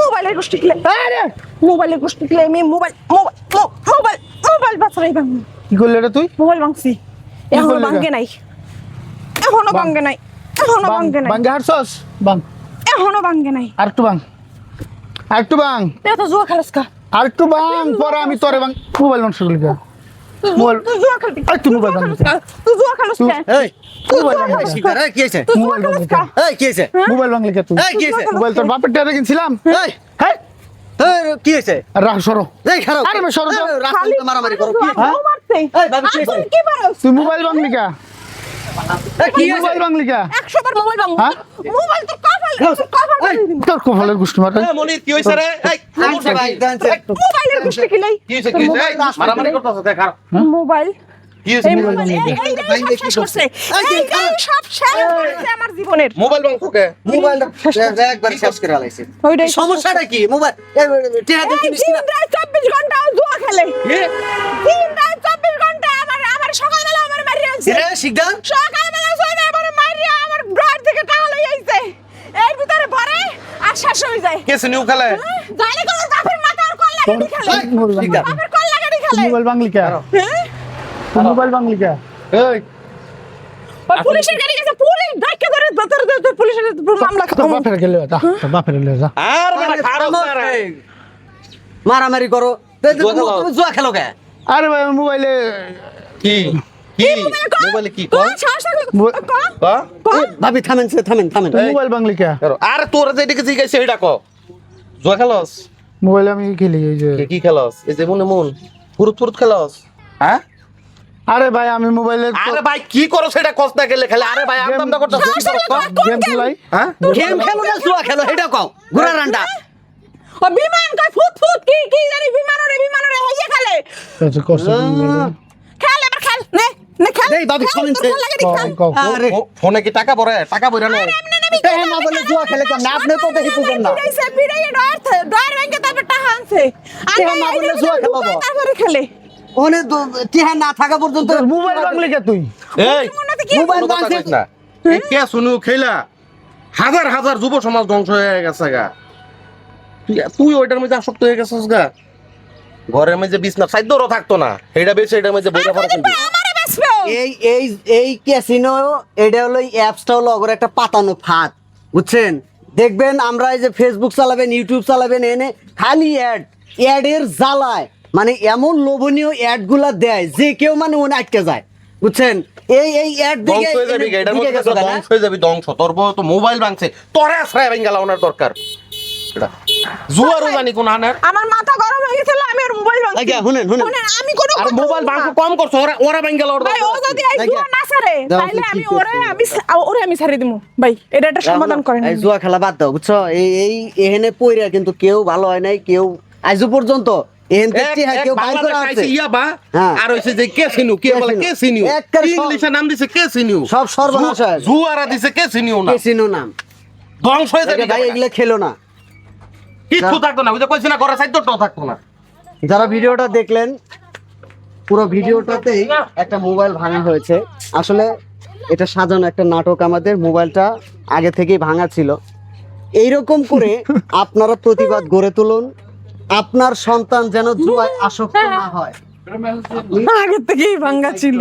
মোবাইলের গোষ্ঠী গিলাই। আরে মোবাইলের গোষ্ঠী আমি মোবাইল মোবাইল মোবাইল মোবাইল বাঁচাই ভাঙ কি করলি এটা তুই? মোবাইল ভাঙছি। এখনও করলি ভাঙ্গে এটা? নাই। এখনও ভাঙ্গে নাই। এখনও ভাঙ্গে নাই। বাঙ্গে হারছস? বাং এখনও ভাঙ্গে নাই। আর একটু বাং আর একটু বাং এত জুয়া খেলাস কা। আর একটু বাং পরে আমি তোরে বাং মোবাইল তুই মোবাইল- তুই জুয়া তুই মোবাইল কা? তুই জুয়া খেলাস তুই- এই মোবাইল? শিকার এই কি এই কি তুই? এই কি তোর বাপের টাকা কিনছিলাম। এই হ্যাঁ কি হয়েছে? রাখ সরো। এই খারাপ। আরে সরো তো। মারামারি করো কি? হ্যাঁ? মারতে। এই, বাবু, কি এখন হয়েছে? কি পারস তুই মোবাইল এই, কি মোবাইল ভাঙলি কা? বার মোবাইল? মোবাইল তো কপাল কপাল। তোর কপালের মার। মনির কি হইছে রে? এই ভাই, কি হইছে কি এই, মারামারি করতেছ দেখ। আর মোবাইল। সমস্যাটা কি? মোবাইল চব্বিশ ঘণ্টা চব্বিশ ঘণ্টা আমার মারি আনছে রে, শিকদার? সকালবেলা সোনা আমার মারি আমার ব্রাড থেকে টাকা লই আইছে এর ভিতরে ভরে আর শেষ হয়ে যায়। কে সিনিউ খেলে জানি কোন বাপের মাথা আর কল লাগানি খেলে। শিকদার। বাপের কল লাগানি খেলে। মোবাইল ভাঙলি কা হ্যাঁ? মোবাইল ভাঙলি কা এই পুলিশের গাড়ি গেছে পুলিশ ডাইকে ধরে ধরে ধরে পুলিশের মামলা খাব বাপের গেলে যা বাপের গেলে যা। আর মানে মারামারি করো। খেলো। জুয়া খেলো কে? আরে ভাই মোবাইলে কি? কি? মোবাইলে কি কর মোবাইল- ক ভাবি থামেন সে, থামেন থামেন। মোবাইল ভাঙলি কা? আর তোর যে এদিকে জিগাইছে এটা ক। জুয়া খেলস? মোবাইল আমি খেলি এই যে। কি খেলস? এই যে মনে মন ফুরুত ফুরুত খেলস? হ্যাঁ? আরে ভাই আমি মোবাইলে আরে ভাই কি করো সেটা কষ্ট না গেলে খালি। আরে ভাই আমদাম না করছ? গেম খেলাই? হ্যাঁ? গেম খেলো না জুয়া খেলো এটা কও। ঘোড়া রান্ডা ও বিমান কই ফুট ফুট কি কি জানি বিমান ওরে বিমান ওরে হইয়া খেলে। আচ্ছা কষ্ট ফোনে কি টাকা পড়ে টাকা না। না বলে জুয়া খেলে কেন আপনি তো দেখি বুঝেন না। বিড়াইছে, বিড়াইয়ে ডয়ার ভেঙে তারপর টাকা আনছে। না এই জুয়া খেলাবো। তারপরে খেলে। ওনে টিহা না থাকা পর্যন্ত মোবাইল ভাঙলি কা তুই? এই মোবাইল না। কে শুনু খেলা। হাজার হাজার যুব সমাজ ধ্বংস হয়ে গেছে গা। তুই তুই ওইটার মধ্যে আসক্ত হয়ে গেছিস গা। ঘরের মধ্যে বিছনা সাইডরও থাকতো না। এটা বেশি এটার মধ্যে বইটা পড়া ভাই আমারে বেচবে ও। এই এই এই ক্যাসিনো এটা হলো অ্যাপসটা হলো অগর একটা পাতানো ফাঁদ বুঝছেন? দেখবেন আমরা এই যে ফেসবুক চালাবেন ইউটিউব চালাবেন এনে খালি অ্যাড অ্যাডের জ্বালায় মানে এমন লোভনীয় অ্যাডগুলা দেয় যে কেউ মানে মনে আটকে যায় বুঝছেন? এই এই অ্যাড ধ্বংস হয়ে যাবি এটার মধ্যে ধ্বংস হয়ে যাবি ধ্বংস। তোর তো মোবাইল ভাঙছে তোরে আশ্রয় ভেঙে গেল ওনার দরকার। এটা। জুয়ারও জানি কোন আনার আমার মাথা গরম হয়ে গেছিল আমি আর মোবাইল ভাঙছি। আজ্ঞা, শুনেন, শুনেন। আমি কোনো আর মোবাইল ভাঙছো কম করছ ওরা ওরা ভেঙে গেল ওর ভাই ও যদি এই জুয়া না দাও, তাহলে আমি ওরে আমি ওরে আমি ছাড়িয়ে দিমু। ভাই এটা একটা সমাধান করেন। এই জুয়া খেলা বাদ দাও বুঝছ? এই এই এখানে পইরা কিন্তু কেউ ভালো হয় নাই কেউ আজও পর্যন্ত ইংলিশে নাম দিছে। সব সর্বনাশ। জুয়ারা দিছে না। নাম? ধ্বংস হয়ে যাবে ভাই এগুলো খেলো না। কিচ্ছু থাকতো না ওই যে কইছি না ঘরে সাইডটাও থাকতো না। যারা ভিডিওটা দেখলেন পুরো ভিডিওটাতেই একটা মোবাইল ভাঙা হয়েছে। আসলে এটা সাজানো একটা নাটক আমাদের মোবাইলটা আগে থেকেই ভাঙা ছিল। এইরকম করে আপনারা প্রতিবাদ গড়ে তুলুন। আপনার সন্তান যেন জুয়ায় আসক্ত না হয়। আগে থেকেই ভাঙ্গা ছিল।